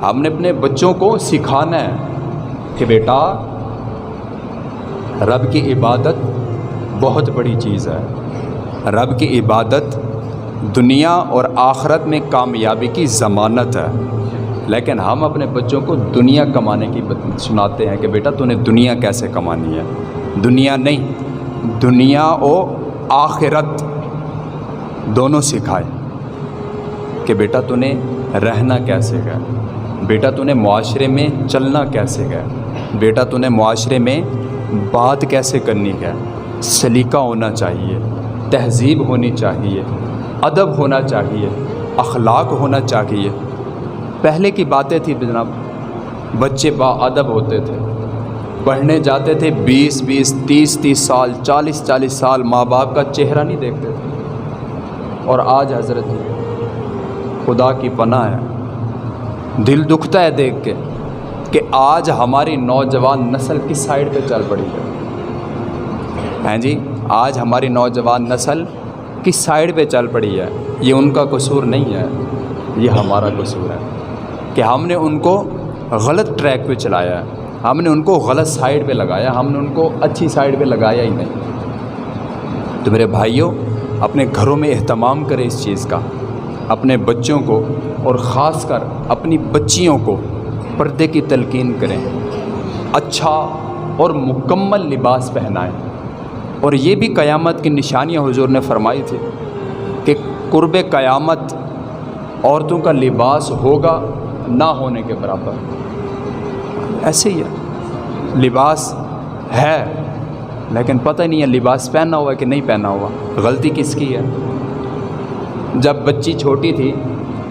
हमने अपने बच्चों को सिखाना है कि बेटा, रब की इबादत बहुत बड़ी चीज़ है। रब की इबादत दुनिया और आखरत में कामयाबी की ज़मानत है। लेकिन हम अपने बच्चों को दुनिया कमाने की सुनाते हैं कि बेटा, तूने दुनिया कैसे कमानी है? दुनिया नहीं, दुनिया और आखिरत दोनों सिखाए कि बेटा, तूने रहना कैसे है? बेटा तूने मुआशरे में चलना कैसे है बेटा तूने मुआशरे में बात कैसे करनी है सलीका होना चाहिए, तहजीब होनी चाहिए, अदब होना चाहिए, अखलाक होना चाहिए। पहले की बातें थी जनाब, बच्चे बाअदब होते थे। पढ़ने जाते थे 20 20 30 30 साल 40 40 साल माँ बाप का चेहरा नहीं देखते थे। और आज हज़रत, खुदा की पनाह है। दिल दुखता है देख के कि आज हमारी नौजवान नस्ल किस साइड पे चल पड़ी है। हैं जी, आज हमारी नौजवान नस्ल किस साइड पे चल पड़ी है, ये उनका कसूर नहीं है, ये हमारा कसूर है कि हमने उनको गलत ट्रैक पे चलाया है, हमने उनको गलत साइड पे लगाया हमने उनको अच्छी साइड पे लगाया ही नहीं। तो मेरे भाइयों, अपने घरों में अहतमाम करें इस चीज़ का। अपने बच्चों को और ख़ास कर अपनी बच्चियों को पर्दे की तलकिन करें। अच्छा और मुकम्मल लिबास पहनाएँ। और ये भी क़यामत की निशानियाँ हुजूर ने फरमाई थी कि कुर्ब क़यामत औरतों का लिबास होगा ना होने के बराबर। ऐसे ही है। लिबास है, लेकिन पता ही नहीं है लिबास पहना हुआ है कि नहीं पहना हुआ। गलती किसकी है? जब बच्ची छोटी थी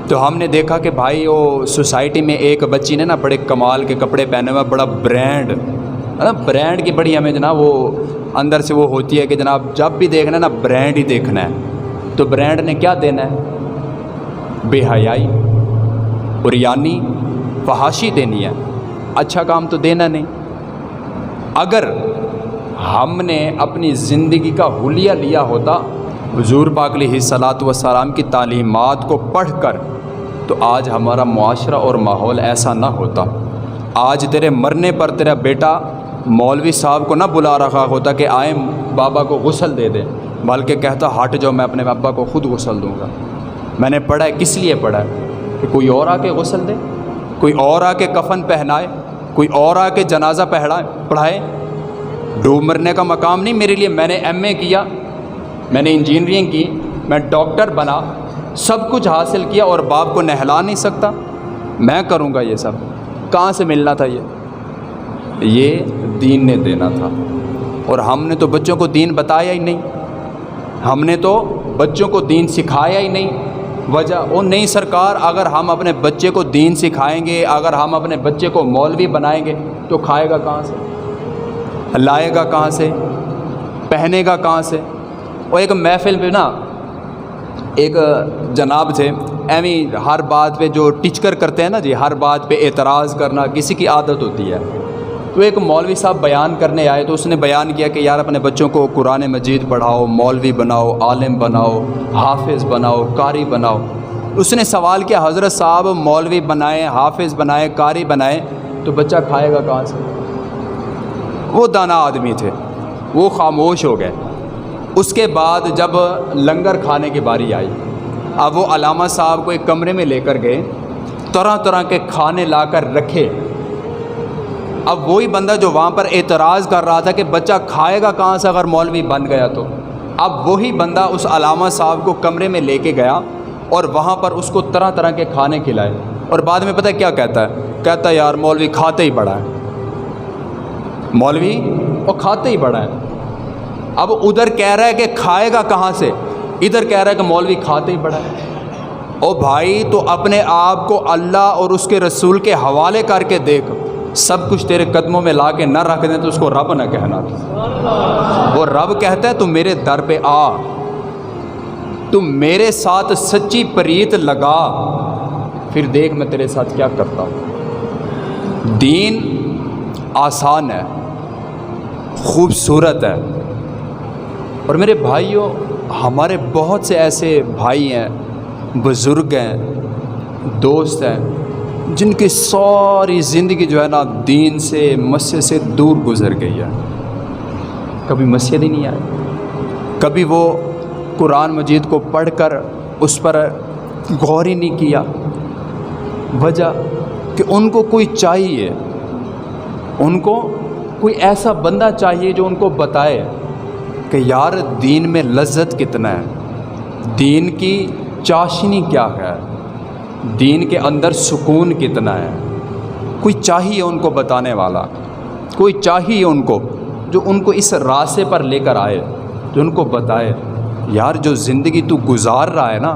तो हमने देखा कि भाई वो सोसाइटी में एक बच्ची ने ना बड़े कमाल के कपड़े पहने हुए, बड़ा ब्रांड है ना ब्रांड की बड़ी हमें जनाब वो अंदर से वो होती है कि जनाब जब भी देखना है ना, ब्रांड ही देखना है। तो ब्रांड ने क्या देना है? बेहयाई, उरियानी, फहाशी देनी है। अच्छा काम तो देना नहीं। अगर हमने अपनी ज़िंदगी का हुलिया लिया होता हजूर पाक सलात वसलाम की तालीमात को पढ़ कर तो आज हमारा मुआशरा और माहौल ऐसा ना होता। आज तेरे मरने पर तेरा बेटा मौलवी साहब को ना बुला रखा होता कि आए बाबा को गसल दे दे, बल्कि कहता, हट जाओ, मैं अपने अब्बा को ख़ुद गसल दूँगा। मैंने पढ़ा है, किस लिए पढ़ा है? कि कोई और आके गसल दे, कोई और आके कफन पहनाए, कोई और आके जनाजा पहनाए पढ़ाए। डूब मरने का मकाम नहीं मेरे लिए, मैंने एमए किया मैंने इंजीनियरिंग की, मैं डॉक्टर बना, सब कुछ हासिल किया और बाप को नहला नहीं सकता। मैं करूँगा ये सब। कहाँ से मिलना था ये? ये दीन ने देना था। और हमने तो बच्चों को दीन बताया ही नहीं। हमने तो बच्चों को दीन सिखाया ही नहीं। वजह वो नहीं सरकार, अगर हम अपने बच्चे को दीन सिखाएँगे, अगर हम अपने बच्चे को मौलवी बनाएँगे तो खाएगा कहाँ से? लाएगा कहाँ से? पहनेगा कहाँ से? और एक महफिल पे ना एक जनाब थे एवी हर बात पे जो टिचकर करते हैं ना जी, हर बात पे एतराज़ करना किसी की आदत होती है। तो एक मौलवी साहब बयान करने आए तो उसने बयान किया कि यार अपने बच्चों को कुरान मजीद पढ़ाओ, मौलवी बनाओ, आलिम बनाओ, हाफिज़ बनाओ, कारी बनाओ। उसने सवाल किया, हज़रत साहब मौलवी बनाए, हाफिज़ बनाए, कारी बनाए तो बच्चा खाएगा कहाँ से? वो दाना आदमी थे, वो खामोश हो गए। उसके बाद जब लंगर खाने की बारी आई, अब वो अलामा साहब को एक कमरे में लेकर गए तरह तरह के खाने लाकर रखे। अब वही बंदा जो वहाँ पर एतराज़ कर रहा था कि बच्चा खाएगा कहाँ से अगर मौलवी बन गया तो। अब वही बंदा उस अलामा साहब को कमरे में लेके गया और वहाँ पर उसको तरह तरह के खाने खिलाए। और बाद में पता क्या कहता है? कहता है, यार, मौलवी खाते ही बड़ा है। मौलवी, और खाते ही बड़ा है। अब उधर कह रहा है कि खाएगा कहाँ से? इधर कह रहा है कि मौलवी खाते ही बड़ा है। ओ भाई तो अपने आप को अल्लाह और उसके रसूल के हवाले करके देख। सब कुछ तेरे कदमों में ला के न रख दें तो उसको रब न कहना। वो रब कहता है, तू मेरे दर पे आ। तू मेरे साथ सच्ची प्रीत लगा। फिर देख मैं तेरे साथ क्या करता हूँ। दीन आसान है, खूबसूरत है। और मेरे भाइयों, हमारे बहुत से ऐसे भाई हैं, बुज़ुर्ग हैं, दोस्त हैं, जिनकी सारी ज़िंदगी जो है ना दीन से मस्जिद से दूर गुजर गई है। कभी मस्जिद ही नहीं आए। कभी वो कुरान मजीद को पढ़कर उस पर गौर ही नहीं किया। वजह कि उनको कोई चाहिए, उनको कोई ऐसा बंदा चाहिए जो उनको बताए। कि यार दीन में लज्जत कितना है? दीन की चाशनी क्या है? दीन के अंदर सुकून कितना है? कोई चाहिए उनको बताने वाला? कोई चाहिए उनको जो उनको इस रास्ते पर लेकर आए, जो उनको बताए, यार जो ज़िंदगी तू गुजार रहा है ना,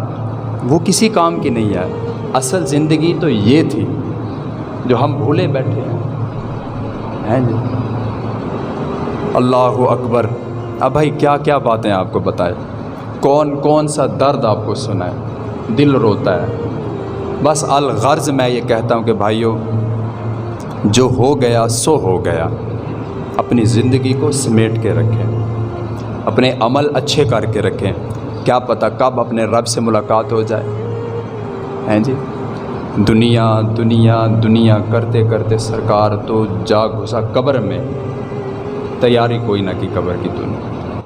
वो किसी काम की नहीं है। असल ज़िंदगी तो ये थी जो हम भूले बैठे हैं। हैं जी? अल्लाह अकबर। अब भाई क्या क्या बातें आपको बताए? कौन कौन सा दर्द आपको सुनाए दिल रोता है। बस अल गर्ज मैं ये कहता हूँ कि भाइयों, जो हो गया, सो हो गया। अपनी ज़िंदगी को समेट के रखें। अपने अमल अच्छे करके रखें। क्या पता कब अपने रब से मुलाकात हो जाए। हैं जी? दुनिया दुनिया दुनिया करते करते सरकार तो जा घुसा कब्र में तैयारी कोई ना की कबर की तूने।